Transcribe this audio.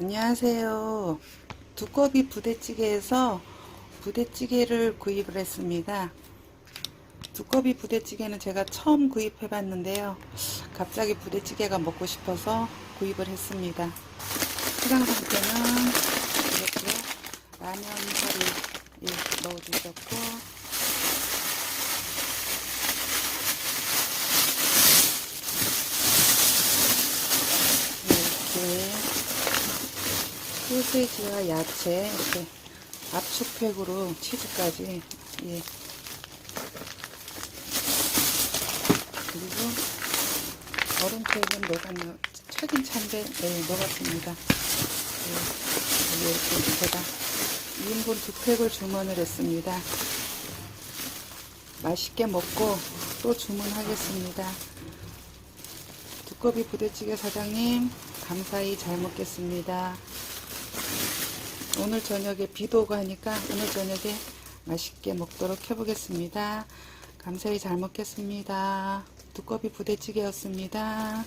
안녕하세요. 두꺼비 부대찌개에서 부대찌개를 구입을 했습니다. 두꺼비 부대찌개는 제가 처음 구입해 봤는데요. 갑자기 부대찌개가 먹고 싶어서 구입을 했습니다. 해당 상태는 이렇게 라면 사리 예, 넣어주셨고 이렇게 소세지와 야채 이렇게 압축팩으로 치즈까지 예. 그리고 얼음팩은 녹았나 차긴 찬데 네, 녹았습니다. 예, 이렇게 제가 2인분 두 팩을 주문을 했습니다. 맛있게 먹고 또 주문하겠습니다. 두꺼비 부대찌개 사장님 감사히 잘 먹겠습니다. 오늘 저녁에 비도 오고 하니까 오늘 저녁에 맛있게 먹도록 해보겠습니다. 감사히 잘 먹겠습니다. 두꺼비 부대찌개였습니다.